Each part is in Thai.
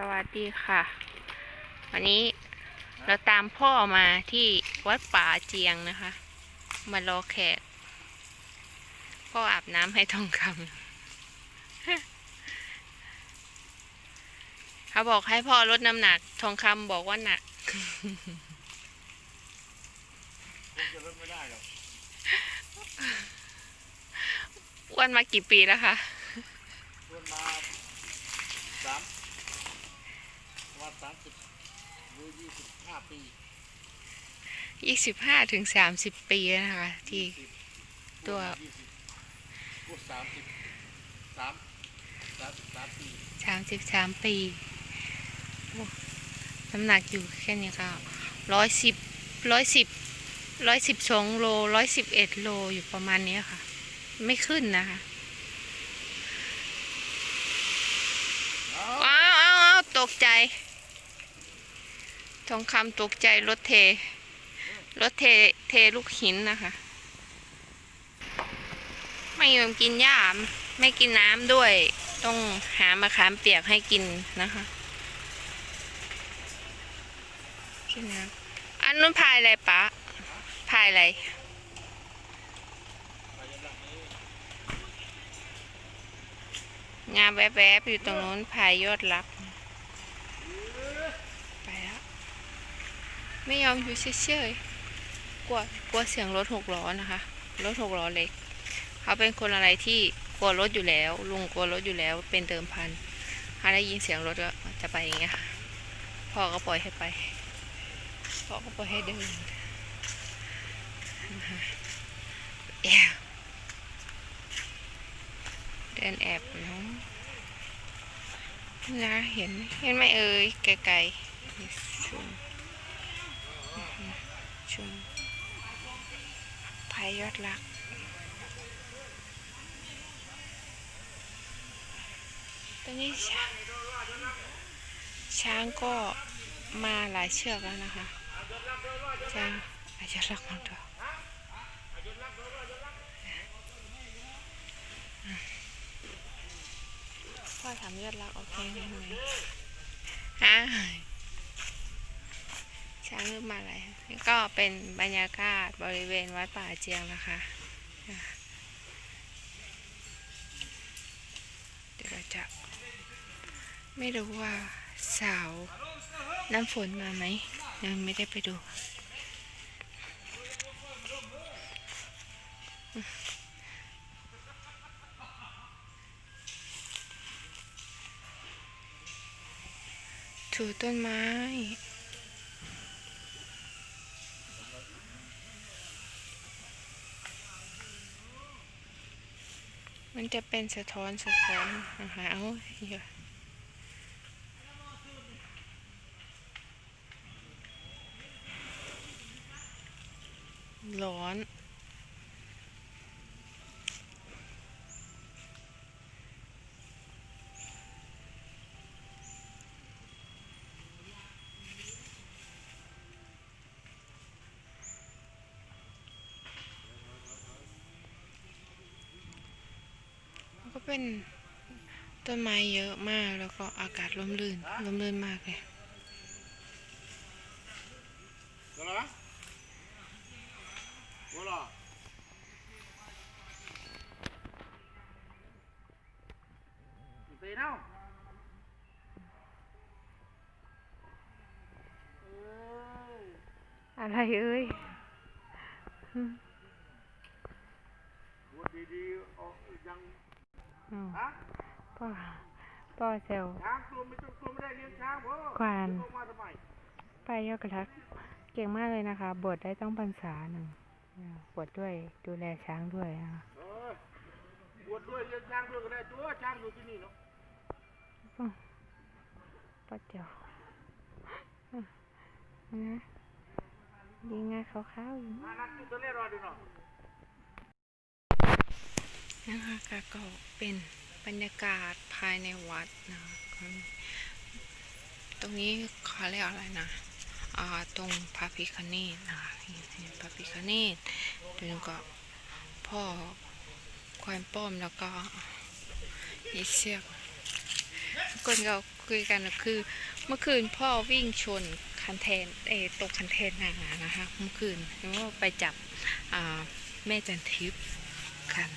สวัสดีค่ะ วันนี้เราตามพ่อมาที่วัดป่าเจียงนะคะ มารอแขก พ่ออาบน้ำให้ทองคำเขาบอกให้พ่อลดน้ำหนัก ทองคำบอกว่าหนักจะลดไม่ได้หรอกอ้วนมากี่ปีแล้วคะ เพื่อนมาสามประมาณ สามสิบหรือยี่สิบห้าปียี่สิบห้าถึงสามสิบปีแล้วนะคะ ที่ตัว ยี่สิบพูดสามสิบสามสามสิบสามปีสามสิบสามปีโอ้น้ำหนักอยู่แค่นี้ก็ร้อยสิบร้อยสิบร้อยสิบสองโลร้อยสิบเอ็ดโลอยู่ประมาณนี้ค่ะ ไม่ขึ้นนะคะอ้าวอ้าวอ้าวตกใจ ทองคำตกใจรถเท รถเทเทลูกหินนะคะ ไม่ยอมกินหญ้าไม่กินน้ำด้วย ต้องหามะขามเปียกให้กินนะคะกินน้ำอันนู้นพายอะไรปะพายอะไรงามแวบๆอยู่ตรงนู้นพายยอดรัก ไปแล้ว ไม่ยอมอยู่เฉยๆกลัวกลัวเสียงรถหกล้อนะคะ รถหกล้อเล็ก เขาเป็นคนอะไรที่กลัวรถอยู่แล้ว ลุงกลัวรถอยู่แล้ว เป็นเดิมพันถ้าได้ยินเสียงรถก็จะไปอย่างเงี้ยค่ะ พ่อก็ปล่อยให้ไป พ่อก็ปล่อยให้เดินแอบเดินแอบเนาะนะเห็นเห็นไหมเอ่ยไกลๆ อดรัก ตอนนี้ช้างช้างก็มาหลายเชือกแล้วนะคะ ช้างอาจจะรักของตัวพ่อทำยอดรักโอเคไหมฮะ ช้างเริ่มมาแล้วนี่ก็เป็นบรรยากาศบริเวณวัดป่าเจียงนะคะ เดี๋ยวเราจะ ไม่รู้ว่าสาวน้ำฝนมาไหมยังไม่ได้ไปดู ถูต้นไม้ มันจะเป็นสะท้อนสะท้อนนะคะเอาเยอะร้อน เป็นต้นไม้เยอะมากแล้วก็อากาศร่มรื่นร่มรื่นมากเลยเดี๋ยวนะหัวหล่อตีเน่าเอ้ยอะไรเอ้ยพูดดีๆเอายังอืม ฮะพ่อพ่อเซลช้างตัวไม่ต้องตัวไม่ได้เลี้ยงช้างเพราะควานลงมาทำไมไปยอดกระทักเก่งมากเลยนะคะ บวชได้ต้องพรรษาหนึ่งบวชด้วยดูแลช้างด้วยนะคะเออบวชด้วยเลี้ยงช้างด้วยก็ได้ตัวช้างอยู่ที่นี่เนาะป้าเจ้านะยิงงาขาวๆอยู่มานักจุดตัวเล่รอดูเนาะ นะคะก็ก็เป็นบรรยากาศภายในวัดนะคะตรงนี้เขาเรียกอะไรนะตรงพระพิคเนตนะคะพระพิคเนตตรงนี้ก็พ่อควานป้อมแล้วก็อีเสียกคนก็คคุยกันคือเมื่อคืนพ่อวิ่งชนคันแทนเอตกคันแทนนานะคะเมื่อคืนแล้วไปจับแม่จันทิพย์กัน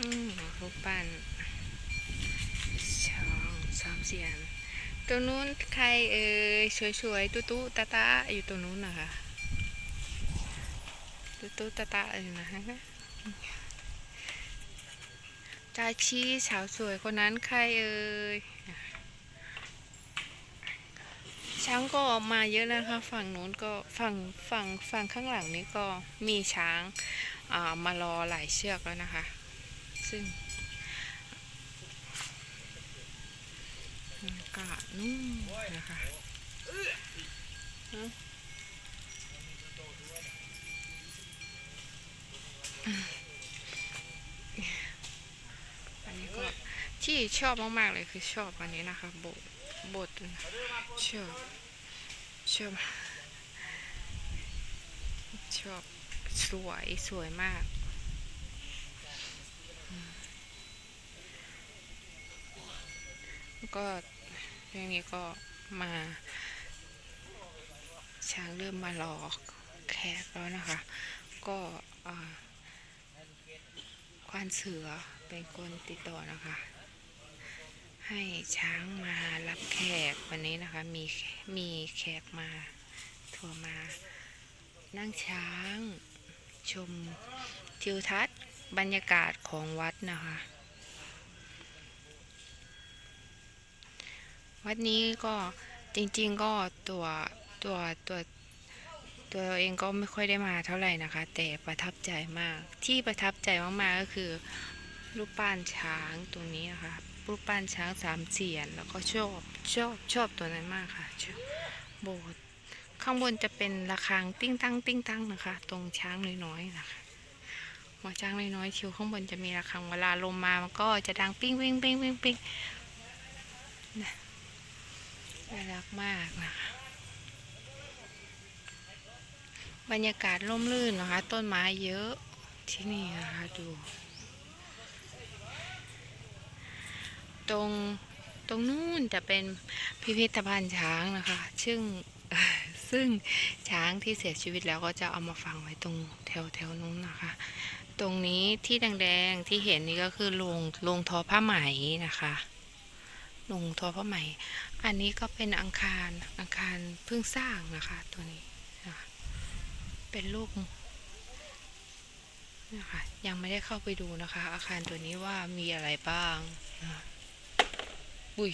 อืมรูปปั้นช่องสาม เสียนตรงนู้นใครเอ่ยสวยๆตุ๊ตุ๊ตาตาอยู่ตรงนู้นนะคะตุ๊ตุ๊ตาตาอยู่นะฮะจาชีสาวสวยคนนั้นใครเอ่ยช้างก็ออกมาเยอะนะคะ ฝั่งนู้นก็ฝั่งฝั่งฝั่งข้างหลังนี้ก็มีช้างามารอหลายเชือกแล้วนะคะ ซึ่ง บรรยากาศนู่นนะคะอันนี้ก็ที่ชอบมากๆเลยคือชอบอันนี้นะคะโบสถ์โบสถ์ชอบชอบชอบสวยสวยมาก ก็เรื่องนี้ก็มาช้างเริ่มมารอแขกแล้วนะคะ ก็ควานเสือเป็นคนติดต่อนะคะ ให้ช้างมารับแขกวันนี้นะคะ มีมีแขกมาทัวร์มา นั่งช้างชมทิวทัศน์บรรยากาศของวัดนะคะ วัดนี้ก็จริง ๆ ก็ตัวตัวตัวตัวเองก็ไม่ค่อยได้มาเท่าไหร่นะคะ แต่ประทับใจมาก ที่ประทับใจมากๆก็คือรูปปั้นช้างตรงนี้นะคะรูปปั้นช้างสามเสียนแล้วก็ชอบชอบชอบตัวนั้นมากค่ะชอบโบสถ์ข้างบนจะเป็นระฆังติ้งตั้งติ้งตั้งนะคะ ตรงช้างน้อยๆนะคะหัวช้างน้อยๆชิวข้างบนจะมีระฆังเวลาลมมามันก็จะดังปิ้งปิ้งปิ้งปิ้งปิ้งน่ น่ารักมากนะคะ บรรยากาศร่มรื่นนะคะ ต้นไม้เยอะที่นี่นะคะดู ตรงตรงนู้นจะเป็นพิพิธภัณฑ์ช้างนะคะ ซึ่งซึ่งช้างที่เสียชีวิตแล้วก็จะเอามาฝังไว้ตรงแถวแถวนู้นนะคะ ตรงนี้ที่แดงๆที่เห็นนี่ก็คือโรงโรงทอผ้าไหมนะคะ โรงทอผ้าไหม อันนี้ก็เป็นอังคารอังคารเพิ่งสร้างนะคะตัวนี้นะคะเป็นลูกนะคะยังไม่ได้เข้าไปดูนะคะ อาคารตัวนี้ว่ามีอะไรบ้างนะะอุ้ย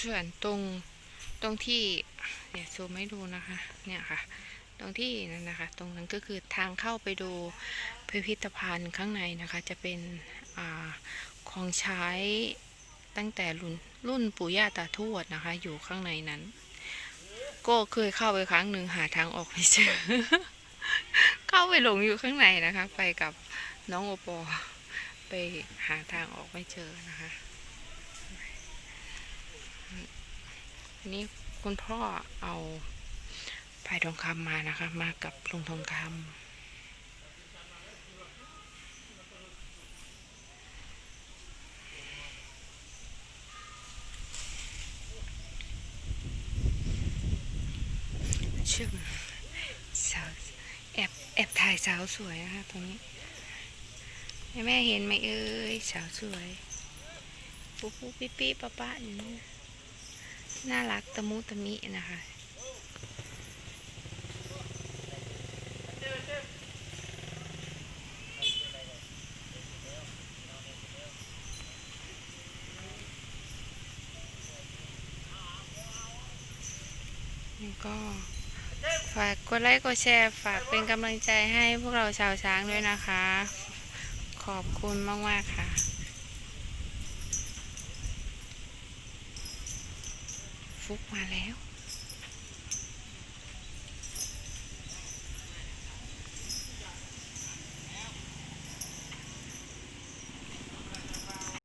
ส่วนตรงตรงที่ เดี๋ยวซูมให้ดูนะคะ เนี่ยค่ะ ตรงที่นั่นนะคะ ตรงนั้นก็คือทางเข้าไปดูพิพิธภัณฑ์ข้างในนะคะ จะเป็นอของใช้ตั้งแต่รุ่นรุ่นปู่ย่าตาทวดนะคะ อยู่ข้างในนั้น ก็เคยเข้าไปครั้งหนึ่งหาทางออกไม่เจอ เข้าไปหลงอยู่ข้างในนะคะ ไปกับน้องโอปอไปหาทางออกไม่เจอนะคะนนี้คุณพ่อเอา พายทองคำมานะคะ มากับลุงทองคำชื่อสาวแอบแอบถ่ายสาวสวยนะคะตรงนี้ แม่เห็นไหมเอ้ยสาวสวยปุ๊บปุ๊บปิ๊ปิ๊ป๊ะป๊ะอยู่นี่น่ารักตะมุตะมินะคะ ก็ ฝากกดไลค์กดแชร์ฝากเป็นกำลังใจให้พวกเราชาวช้างด้วยนะคะ ขอบคุณมาก ๆ ค่ะฟุกมาแล้ว